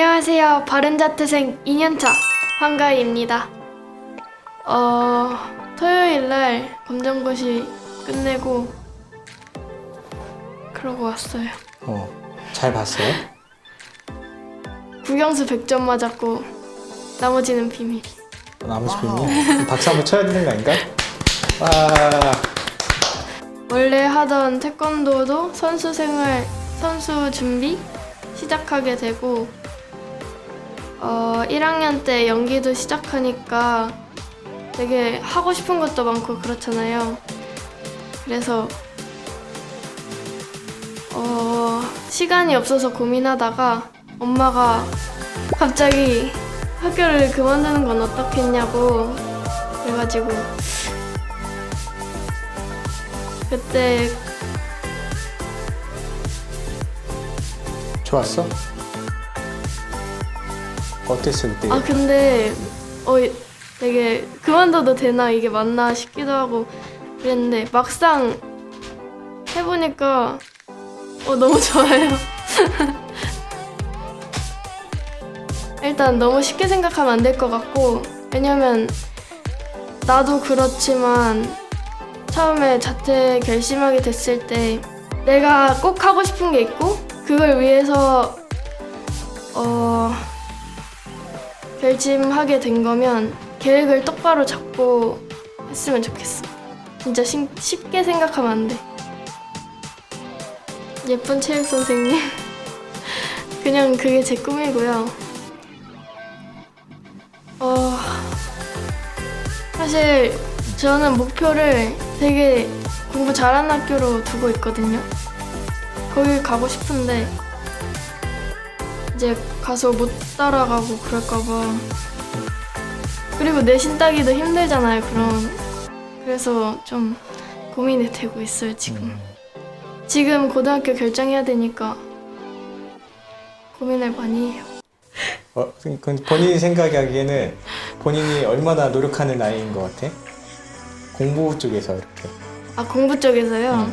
안녕하세요. 바른자태생 2년차 황가희입니다. 어, 토요일 날 검정고시 끝내고 그러고 왔어요. 어, 잘 봤어요? 국영수 100점 맞았고 나머지는 비밀. 나머지 비밀? 박수 한번 쳐야 되는 거 아닌가? 와, 원래 하던 태권도도 선수 생활, 선수 준비 시작하게 되고 어, 1학년 때 연기도 시작하니까 되게 하고 싶은 것도 많고 그렇잖아요. 그래서 어, 시간이 없어서 고민하다가 엄마가 갑자기 학교를 그만두는 건 어떻겠냐고 그래가지고 그때 좋았어? 어땠어 그때? 아 근데 어 되게 그만둬도 되나 이게 맞나 싶기도 하고 그랬는데 막상 해보니까 어 너무 좋아요. 일단 너무 쉽게 생각하면 안 될 것 같고 왜냐면 나도 그렇지만 처음에 자퇴 결심하게 됐을 때 내가 꼭 하고 싶은 게 있고 그걸 위해서 어 결심하게 된 거면 계획을 똑바로 잡고 했으면 좋겠어. 진짜 신- 쉽게 생각하면 안 돼. 예쁜 체육 선생님. 그냥 그게 제 꿈이고요. 어, 사실 저는 목표를 되게 공부 잘하는 학교로 두고 있거든요. 거기 가고 싶은데 이제 가서 못 따라가고 그럴까봐. 그리고 내신 따기도 힘들잖아요, 그럼. 그래서 좀 고민이 되고 있어요, 지금. 음, 지금 고등학교 결정해야 되니까 고민을 많이 해요. 어, 그 본인이 생각하기에는 본인이 얼마나 노력하는 나이인 것 같아? 공부 쪽에서 이렇게. 아, 공부 쪽에서요? 음.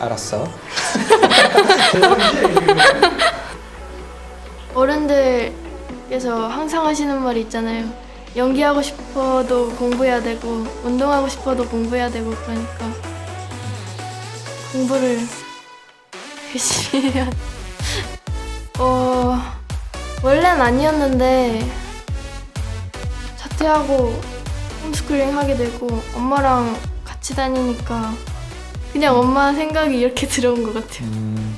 알았어. 어른들께서 항상 하시는 말이 있잖아요. 연기하고 싶어도 공부해야 되고, 운동하고 싶어도 공부해야 되고, 그러니까. 공부를 어, 원래는 아니었는데, 자퇴하고 홈스쿨링 하게 되고, 엄마랑 같이 다니니까, 그냥 엄마 생각이 이렇게 들어온 것 같아요. 음,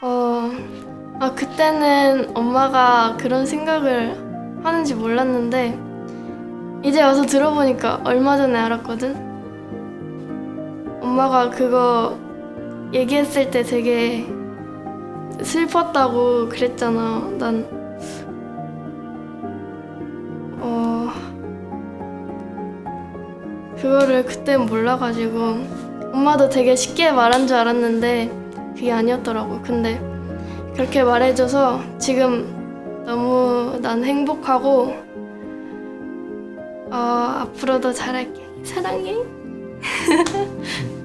어, 아, 그때는 엄마가 그런 생각을 하는지 몰랐는데, 이제 와서 들어보니까 얼마 전에 알았거든? 엄마가 그거 얘기했을 때 되게 슬펐다고 그랬잖아. 난, 어, 그거를 그땐 몰라가지고, 엄마도 되게 쉽게 말한 줄 알았는데, 그게 아니었더라고. 근데, 그렇게 말해줘서 지금 너무 난 행복하고 어, 앞으로도 잘할게. 사랑해.